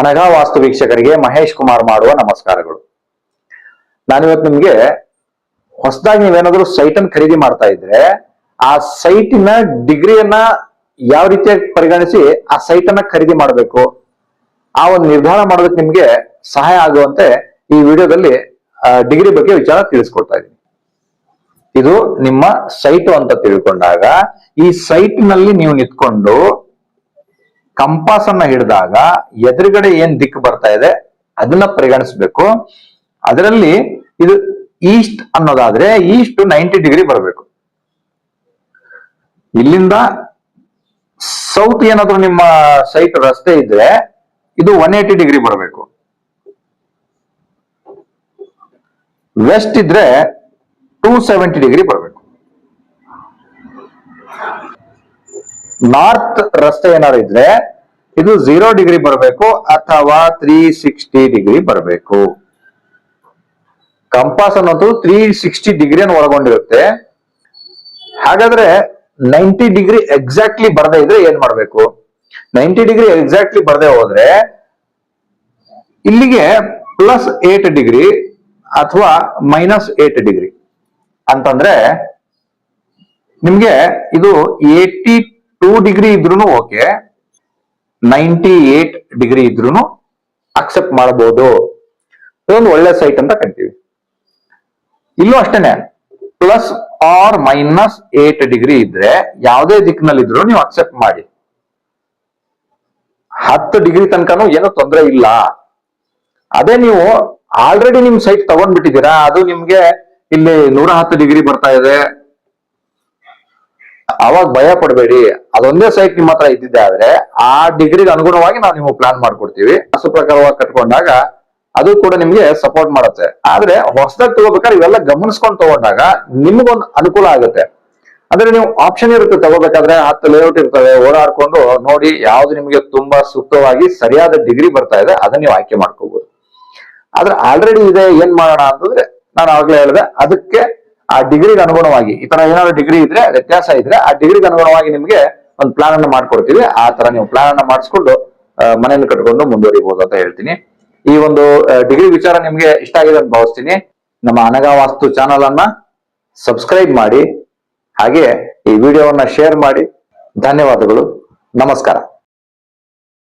ಅನಘ ವಾಸ್ತು ವೀಕ್ಷಕರಿಗೆ ಮಹೇಶ್ ಕುಮಾರ್ ಮಾಡುವ ನಮಸ್ಕಾರಗಳು. ನಾನಿವತ್ತು ನಿಮ್ಗೆ ಹೊಸದಾಗಿ ನೀವೇನಾದ್ರೂ ಸೈಟ್ ಅನ್ನು ಖರೀದಿ ಮಾಡ್ತಾ ಇದ್ರೆ ಆ ಸೈಟಿನ ಡಿಗ್ರಿಯನ್ನ ಯಾವ ರೀತಿಯಾಗಿ ಪರಿಗಣಿಸಿ ಆ ಸೈಟ್ ಅನ್ನ ಖರೀದಿ ಮಾಡಬೇಕು, ಆ ಒಂದು ನಿರ್ಧಾರ ಮಾಡೋದಕ್ಕೆ ನಿಮ್ಗೆ ಸಹಾಯ ಆಗುವಂತೆ ಈ ವಿಡಿಯೋದಲ್ಲಿ ಡಿಗ್ರಿ ಬಗ್ಗೆ ವಿಚಾರ ತಿಳಿಸ್ಕೊಡ್ತಾ ಇದ್ದೀನಿ. ಇದು ನಿಮ್ಮ ಸೈಟು ಅಂತ ತಿಳ್ಕೊಂಡಾಗ ಈ ಸೈಟ್ನಲ್ಲಿ ನೀವು ನಿಂತ್ಕೊಂಡು ಕಂಪಾಸ್ ಅನ್ನ ಹಿಡಿದಾಗ ಎದುರುಗಡೆ ಏನ್ ದಿಕ್ಕು ಬರ್ತಾ ಇದೆ, ಅದನ್ನ ಪರಿಗಣಿಸ್ಬೇಕು. ಅದರಲ್ಲಿ ಇದು ಈಸ್ಟ್ ಅನ್ನೋದಾದ್ರೆ ಈಸ್ಟ್ ನೈಂಟಿ ಡಿಗ್ರಿ ಬರಬೇಕು. ಇಲ್ಲಿಂದ ಸೌತ್ ಏನಾದ್ರು ನಿಮ್ಮ ಸೈಟ್ ರಸ್ತೆ ಇದ್ರೆ ಇದು ಒನ್ ಏಟಿ ಡಿಗ್ರಿ ಬರಬೇಕು. ವೆಸ್ಟ್ ಇದ್ರೆ ಟೂ ಸೆವೆಂಟಿ ಡಿಗ್ರಿ ಬರಬೇಕು. ನಾರ್ತ್ ರಸ್ತೆ ಏನಾದ್ರು ಇದ್ರೆ ಇದು ಝೀರೋ ಡಿಗ್ರಿ ಬರಬೇಕು ಅಥವಾ ತ್ರೀ ಸಿಕ್ಸ್ಟಿ ಡಿಗ್ರಿ ಬರಬೇಕು. ಕಂಪಾಸ್ ಅನ್ನೋದು ತ್ರೀ ಸಿಕ್ಸ್ಟಿ ಡಿಗ್ರಿಯನ್ನು ಒಳಗೊಂಡಿರುತ್ತೆ. ಹಾಗಾದ್ರೆ ನೈಂಟಿ ಡಿಗ್ರಿ ಎಕ್ಸಾಕ್ಟ್ಲಿ ಬರದೇ ಇದ್ರೆ ಏನ್ ಮಾಡ್ಬೇಕು? ನೈಂಟಿ ಡಿಗ್ರಿ ಎಕ್ಸಾಕ್ಟ್ಲಿ ಬರದೇ ಹೋದ್ರೆ ಇಲ್ಲಿಗೆ ಪ್ಲಸ್ ಏಟ್ ಡಿಗ್ರಿ ಅಥವಾ ಮೈನಸ್ ಏಟ್ ಡಿಗ್ರಿ. ಅಂತಂದ್ರೆ ನಿಮ್ಗೆ ಇದು ಏಟಿ ಟೂ ಡಿಗ್ರಿ ಇದ್ರು ಓಕೆ ನೈಂಟಿ ಏಟ್ ಡಿಗ್ರಿ ಇದ್ರು ಅಕ್ಸೆಪ್ಟ್ ಮಾಡಬಹುದು ಇದೊಂದು ಒಳ್ಳೆ ಸೈಟ್ ಅಂತ ಕರಿತೀವಿ. ಇಲ್ಲೂ ಅಷ್ಟೇನೆ plus or minus eight degree ಇದ್ರೆ ಯಾವುದೇ ದಿಕ್ಕಿನಲ್ಲಿ ಇದ್ರು ನೀವು ಅಕ್ಸೆಪ್ಟ್ ಮಾಡಿ. ಹತ್ತು ಡಿಗ್ರಿ ತನಕನೂ ಏನೂ ತೊಂದರೆ ಇಲ್ಲ. ಅದೇ ನೀವು ಆಲ್ರೆಡಿ ನಿಮ್ ಸೈಟ್ ತಗೊಂಡ್ಬಿಟ್ಟಿದ್ದೀರಾ, ಅದು ನಿಮ್ಗೆ ಇಲ್ಲಿ ನೂರ ಹತ್ತು ಡಿಗ್ರಿ ಬರ್ತಾ ಇದೆ. ಅವಾಗ ಭಯ ಪಡಬೇಡಿ. ಅದೊಂದೇ ಸೈಟ್ ನಿಮ್ಮ ಹತ್ರ ಇದ್ದಿದ್ದೆ ಆದ್ರೆ ಆ ಡಿಗ್ರಿಗೆ ಅನುಗುಣವಾಗಿ ನಾವು ನಿಮಗೆ ಪ್ಲಾನ್ ಮಾಡ್ಕೊಡ್ತೀವಿ. ಅಸು ಪ್ರಕಾರವಾಗಿ ಕಟ್ಕೊಂಡಾಗ ಅದು ಕೂಡ ನಿಮ್ಗೆ ಸಪೋರ್ಟ್ ಮಾಡುತ್ತೆ. ಆದ್ರೆ ಹೊಸದಾಗಿ ತಗೋಬೇಕಾದ್ರೆ ಇವೆಲ್ಲ ಗಮನಿಸ್ಕೊಂಡು ತಗೊಂಡಾಗ ನಿಮ್ಗೊಂದು ಅನುಕೂಲ ಆಗುತ್ತೆ. ಅಂದ್ರೆ ನೀವು ಆಪ್ಷನ್ ಇರುತ್ತೆ ತಗೋಬೇಕಾದ್ರೆ ಹತ್ತು ಲೇಔಟ್ ಇರ್ತವೆ, ಓಡಾಡ್ಕೊಂಡು ನೋಡಿ ಯಾವ್ದು ನಿಮಗೆ ತುಂಬಾ ಸೂಕ್ತವಾಗಿ ಸರಿಯಾದ ಡಿಗ್ರಿ ಬರ್ತಾ ಇದೆ, ಅದನ್ನ ನೀವು ಆಯ್ಕೆ ಮಾಡ್ಕೋಬಹುದು ಆದ್ರೆ ಆಲ್ರೆಡಿ ಇದೆ, ಏನ್ ಮಾಡೋಣ ಅಂತಂದ್ರೆ ನಾನು ಆಗ್ಲೇ ಹೇಳಿದೆ, ಅದಕ್ಕೆ ಆ ಡಿಗ್ರಿಗೆ ಅನುಗುಣವಾಗಿ, ಈ ತರ ಏನಾದ್ರು ಡಿಗ್ರಿ ಇದ್ರೆ, ವ್ಯತ್ಯಾಸ ಇದ್ರೆ, ಆ ಡಿಗ್ರಿಗೆ ಅನುಗುಣವಾಗಿ ನಿಮ್ಗೆ ಒಂದು ಪ್ಲಾನ್ ಅನ್ನು ಮಾಡ್ಕೊಡ್ತೀವಿ. ಆ ತರ ನೀವು ಪ್ಲಾನ್ ಅನ್ನ ಮಾಡಿಸ್ಕೊಂಡು ಮನೆಯನ್ನು ಕಟ್ಕೊಂಡು ಮುಂದುವರಿಬಹುದು ಅಂತ ಹೇಳ್ತೀನಿ. ಈ ಒಂದು ಡಿಗ್ರಿ ವಿಚಾರ ನಿಮ್ಗೆ ಇಷ್ಟ ಆಗಿದೆ ಅಂತ ಭಾವಿಸ್ತೀನಿ. ನಮ್ಮ ಅನಗ ವಾಸ್ತು ಚಾನಲ್ ಅನ್ನ ಸಬ್ಸ್ಕ್ರೈಬ್ ಮಾಡಿ, ಹಾಗೆ ಈ ವಿಡಿಯೋವನ್ನ ಶೇರ್ ಮಾಡಿ. ಧನ್ಯವಾದಗಳು. ನಮಸ್ಕಾರ.